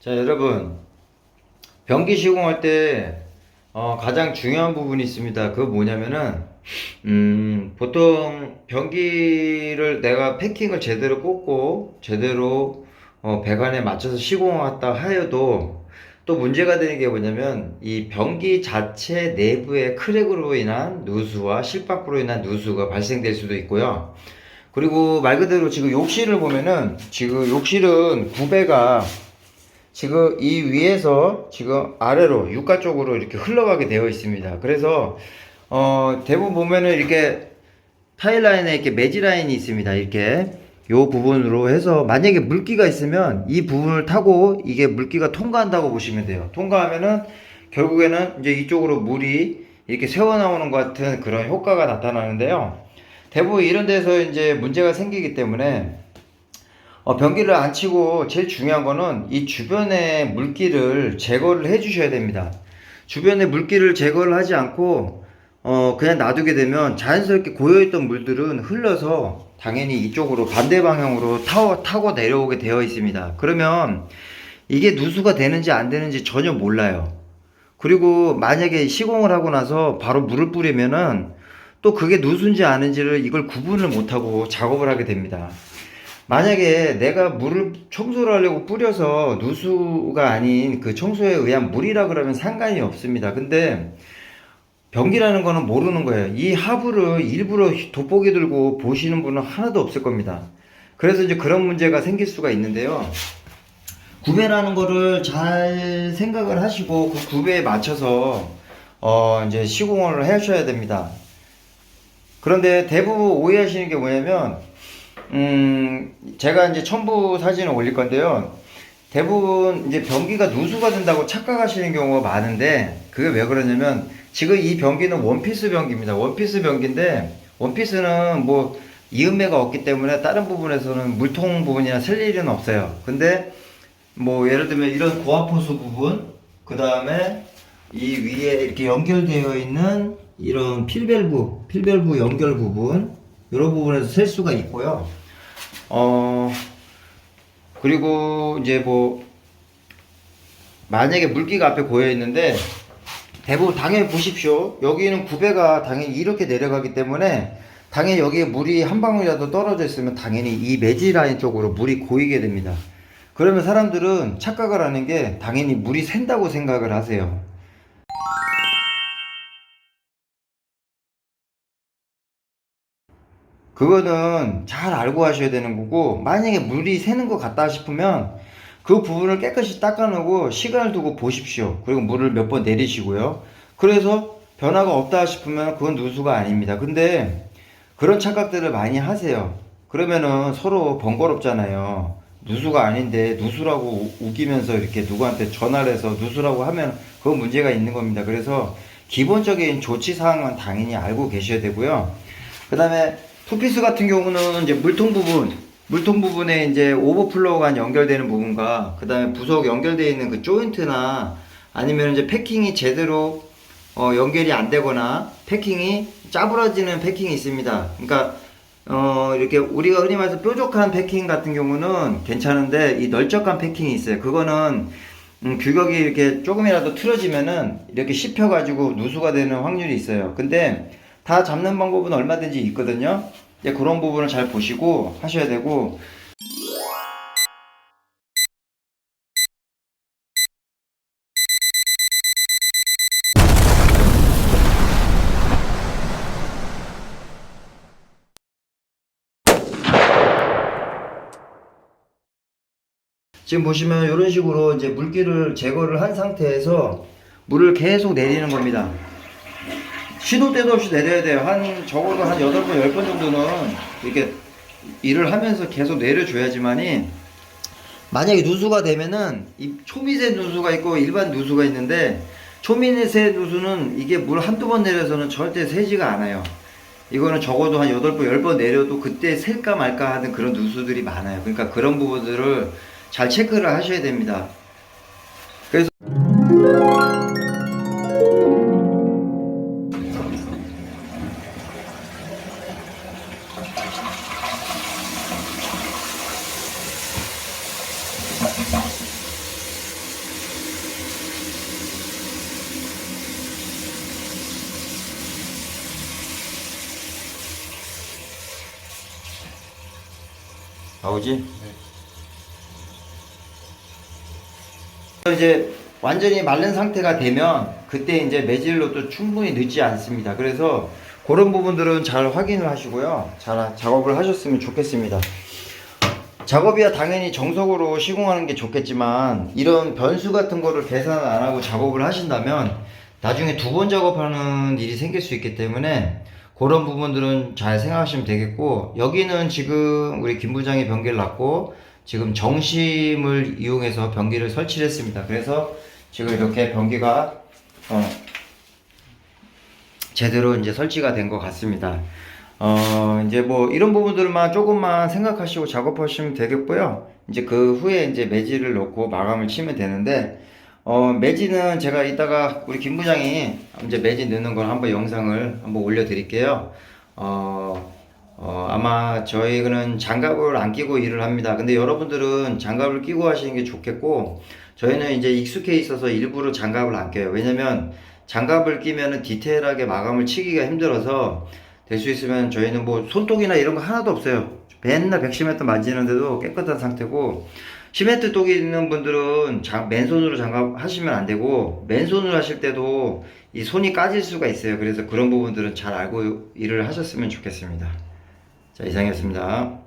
자, 여러분. 변기 시공할 때, 어, 가장 중요한 부분이 있습니다. 그거 뭐냐면은, 음, 보통 변기를 내가 패킹을 제대로 꽂고, 제대로, 어, 배관에 맞춰서 시공했다 하여도, 또 문제가 되는 게 뭐냐면, 이 변기 자체 내부의 크랙으로 인한 누수와 실밥으로 인한 누수가 발생될 수도 있고요. 그리고 말 그대로 지금 욕실을 보면은, 지금 욕실은 구배가 지금 이 위에서 지금 아래로 육가 쪽으로 이렇게 흘러가게 되어 있습니다. 그래서 어 대부분 보면은 이렇게 타일 라인에 이렇게 매지 라인이 있습니다. 이렇게 요 부분으로 해서 만약에 물기가 있으면 이 부분을 타고 이게 물기가 통과한다고 보시면 돼요. 통과하면은 결국에는 이제 이쪽으로 물이 이렇게 새어 나오는 것 같은 그런 효과가 나타나는데요. 대부분 이런 데서 이제 문제가 생기기 때문에 어, 변기를 안 치고 제일 중요한 거는 이 주변의 물기를 제거를 해 주셔야 됩니다. 주변의 물기를 제거를 하지 않고 어, 그냥 놔두게 되면 자연스럽게 고여있던 물들은 흘러서 당연히 이쪽으로 반대 방향으로 타고, 타고 내려오게 되어 있습니다. 그러면 이게 누수가 되는지 안 되는지 전혀 몰라요. 그리고 만약에 시공을 하고 나서 바로 물을 뿌리면은 또 그게 누수인지 아닌지를 이걸 구분을 못하고 작업을 하게 됩니다. 만약에 내가 물을 청소를 하려고 뿌려서 누수가 아닌 그 청소에 의한 물이라 그러면 상관이 없습니다. 근데 변기라는 거는 모르는 거예요. 이 하부를 일부러 돋보기 들고 보시는 분은 하나도 없을 겁니다. 그래서 이제 그런 문제가 생길 수가 있는데요. 구배라는 거를 잘 생각을 하시고 그 구배에 맞춰서 어 이제 시공을 하셔야 됩니다. 그런데 대부분 오해하시는 게 뭐냐면 음, 제가 이제 첨부 사진을 올릴 건데요. 대부분 이제 변기가 누수가 된다고 착각하시는 경우가 많은데, 그게 왜 그러냐면, 지금 이 변기는 원피스 변기입니다. 원피스 변기인데, 원피스는 뭐, 이음매가 없기 때문에 다른 부분에서는 물통 부분이나 쓸 일은 없어요. 근데, 뭐, 예를 들면 이런 고압호수 부분, 그 다음에 이 위에 이렇게 연결되어 있는 이런 필밸브, 필밸브 연결 부분, 이런 부분에서 셀 수가 있고요. 어, 그리고 이제 뭐, 만약에 물기가 앞에 고여 있는데, 대부분 당연히 보십시오. 여기는 구배가 당연히 이렇게 내려가기 때문에, 당연히 여기에 물이 한 방울이라도 떨어져 있으면 당연히 이 매지 라인 쪽으로 물이 고이게 됩니다. 그러면 사람들은 착각을 하는 게 당연히 물이 샌다고 생각을 하세요. 그거는 잘 알고 하셔야 되는 거고 만약에 물이 새는 것 같다 싶으면 그 부분을 깨끗이 닦아내고 시간을 두고 보십시오. 그리고 물을 몇 번 내리시고요. 그래서 변화가 없다 싶으면 그건 누수가 아닙니다. 근데 그런 착각들을 많이 하세요. 그러면은 서로 번거롭잖아요. 누수가 아닌데 누수라고 우- 우기면서 이렇게 누구한테 전화를 해서 누수라고 하면 그건 문제가 있는 겁니다. 그래서 기본적인 조치 사항은 당연히 알고 계셔야 되고요. 그 다음에 투피스 같은 경우는 이제 물통 부분, 물통 부분에 이제 오버플로우가 연결되는 부분과 그 다음에 부속 연결되어 있는 그 조인트나 아니면 이제 패킹이 제대로 어, 연결이 안 되거나 패킹이 짜부러지는 패킹이 있습니다. 그러니까 어, 이렇게 우리가 흔히 말해서 뾰족한 패킹 같은 경우는 괜찮은데 이 널쩍한 패킹이 있어요. 그거는 음, 규격이 이렇게 조금이라도 틀어지면은 이렇게 씹혀가지고 누수가 되는 확률이 있어요. 근데 다 잡는 방법은 얼마든지 있거든요. 이제 그런 부분을 잘 보시고 하셔야 되고 지금 보시면 이런 식으로 이제 물기를 제거를 한 상태에서 물을 계속 내리는 겁니다. 시도 때도 없이 내려야 돼요. 한 적어도 한 8번, 10번 정도는 이렇게 일을 하면서 계속 내려줘야지만이 만약에 누수가 되면은 이 초미세 누수가 있고 일반 누수가 있는데 초미세 누수는 이게 물 한두 번 내려서는 절대 새지가 않아요. 이거는 적어도 한 8번, 10번 내려도 그때 셀까 말까 하는 그런 누수들이 많아요. 그러니까 그런 부분들을 잘 체크를 하셔야 됩니다. 나오지? 이제 완전히 마른 상태가 되면 그때 이제 매질로도 충분히 늦지 않습니다. 그래서 그런 부분들은 잘 확인을 하시고요. 잘 작업을 하셨으면 좋겠습니다. 작업이야 당연히 정석으로 시공하는 게 좋겠지만 이런 변수 같은 거를 계산 안 하고 작업을 하신다면 나중에 두 번 작업하는 일이 생길 수 있기 때문에 그런 부분들은 잘 생각하시면 되겠고 여기는 지금 우리 김 부장이 변기를 놨고 지금 정심을 이용해서 변기를 설치를 했습니다. 그래서 지금 이렇게 변기가 어, 제대로 이제 설치가 된 것 같습니다. 어, 이제 뭐 이런 부분들만 조금만 생각하시고 작업하시면 되겠고요. 이제 그 후에 이제 매질을 넣고 마감을 치면 되는데, 어, 매지는 제가 이따가 우리 김 부장이 이제 매지 넣는 걸 한번 영상을 한번 올려드릴게요. 어, 어, 아마 저희는 장갑을 안 끼고 일을 합니다. 근데 여러분들은 장갑을 끼고 하시는 게 좋겠고, 저희는 이제 익숙해 있어서 일부러 장갑을 안 껴요. 왜냐면 장갑을 끼면은 디테일하게 마감을 치기가 힘들어서 될 수 있으면 저희는 뭐 손톱이나 이런 거 하나도 없어요. 맨날 110m 만지는데도 깨끗한 상태고, 시멘트 똑이 있는 분들은 장- 맨손으로 장갑 하시면 안 되고, 맨손으로 하실 때도 이 손이 까질 수가 있어요. 그래서 그런 부분들은 잘 알고 일을 하셨으면 좋겠습니다. 자, 이상이었습니다.